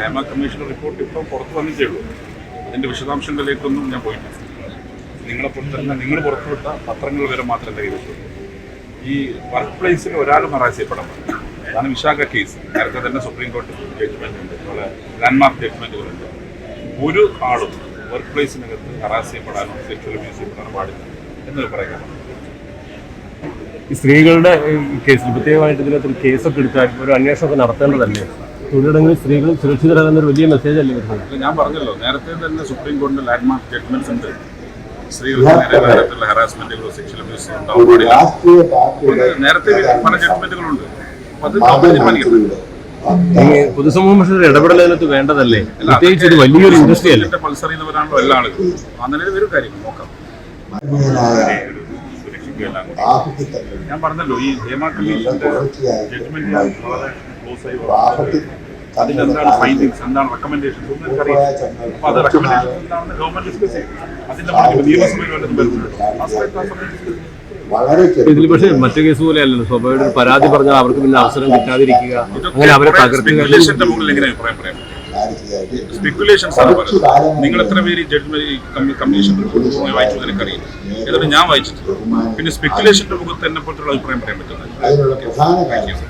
Hema commission report ഇപ്പോൾ പുറത്ത് വന്നിട്ടേ ഉള്ളൂ. അതിന്റെ വിശദാംശങ്ങളിലേക്കൊന്നും ഞാൻ പോയിട്ടില്ല. നിങ്ങളെപ്പോലെ തന്നെ നിങ്ങൾ പുറത്തുവിട്ട പത്രങ്ങൾ വരെ മാത്രമേ എന്റെ കയ്യിലുള്ളൂ. ഈ വർക്ക് പ്ലേസിൽ ഒരാളും മറാശയപ്പെടാൻ അതാണ് വിശാഖ കേസ്. നേരത്തെ തന്നെ സുപ്രീം കോടതി ജഡ്ജ്മെന്റ് ഉണ്ട്. അതുപോലെ ലാൻഡ്മാർക്ക് ജഡ്ജ്മെന്റുകളുണ്ട് ഒരു ആളും വർക്ക് പ്ലേസിനകത്ത് ഹറാസ് ചെയ്യപ്പെടാനോ സെക്ഷൽ അബ്യൂസ് ചെയ്യപ്പെടാനോ പാടില്ല എന്നൊരു പറയുക. ഈ സ്ത്രീകളുടെ കേസിൽ പ്രത്യേകമായിട്ട് ഇതിനകത്ത് ഒരു കേസൊക്കെ എടുത്താൽ ഒരു അന്വേഷണമൊക്കെ നടത്തേണ്ടതല്ലേ? തൊഴിലിടങ്ങളിൽ സ്ത്രീകൾ സുരക്ഷിതരാകുന്ന ഒരു വലിയ മെസ്സേജ് അല്ലേ വരുന്നത്? ഞാൻ പറഞ്ഞല്ലോ നേരത്തെ തന്നെ സുപ്രീം കോടതി ലാൻഡ്മാർക്ക് ജഡ്ജ്മെന്റ്സ് ഉണ്ട്. സ്ത്രീകൾക്ക് നേരെ തരത്തിലുള്ള ഹറാസ്മെന്റുകളോ സെക്ഷൽ അബ്യൂസോ ഉണ്ടാവാൻ പാടില്ല. രാഷ്ട്രീയ പാർട്ടിയുടെ നേരത്തെ പല ജഡ്ജ്മെന്റുകളുണ്ട് അത് പൊതുസമൂഹം പക്ഷേ ഒരു ഇടപെടൽ അതിനകത്ത് വേണ്ടതല്ലേ? പ്രത്യേകിച്ച് ഒരു വലിയൊരു ഇൻഡസ്ട്രി അല്ലേ? ഇതിന്റെ പൾസ് അറിയുന്നവരാണല്ലോ എല്ലാ ആളുകളും. ആ നിലയിൽ വരും കാര്യങ്ങൾ നോക്കാം. ഒരു എല്ലാം കൂടി. ഞാൻ പറഞ്ഞല്ലോ ഈ ഹേമ കമ്മീഷന്റെ ജഡ്ജ്മെന്റ് വളരെ ക്ലോസ് ആയി അതിന്റെ എന്താണ് ഫൈൻഡിങ്സ് എന്താണ് റെക്കമെൻഡേഷൻസ് ഒന്നും എനിക്കറിയില്ല അപ്പൊ അത് റെക്കമെൻഡേഷൻ എന്താണെന്ന് ഗവൺമെന്റ് ഡിസ്കസ് ചെയ്യും. അതിന്റെ നിയമസഭയിൽ വല്ലതും വരുന്നുണ്ട് ആ സമയത്ത് ആ സമയത്ത് discuss ചെയ്യും. വളരെ ഇതിൽ പക്ഷേ മറ്റു കേസ് പോലെ അല്ലല്ലോ സ്വാഭാവിക പരാതി പറഞ്ഞാൽ അവർക്ക് പിന്നെ അവസരം കിട്ടാതിരിക്കുക. അങ്ങനെ അവരെ തകർക്കുക സ്പെക്കുലേഷൻസ് ആണ് നിങ്ങൾ എത്ര പേര് ജഡ്ജ്മെന്റ് കമ്മീഷൻ റിപ്പോർട്ട് പൂർണമായി വായിച്ചു എനിക്കറിയില്ല. ഏതായാലും ഞാൻ വായിച്ചിട്ടില്ല പിന്നെ സ്പെക്കുലേഷന്റെ മുഖത്ത് എന്നെ പോലത്തുള്ള അഭിപ്രായം പറയാൻ പറ്റുന്നത്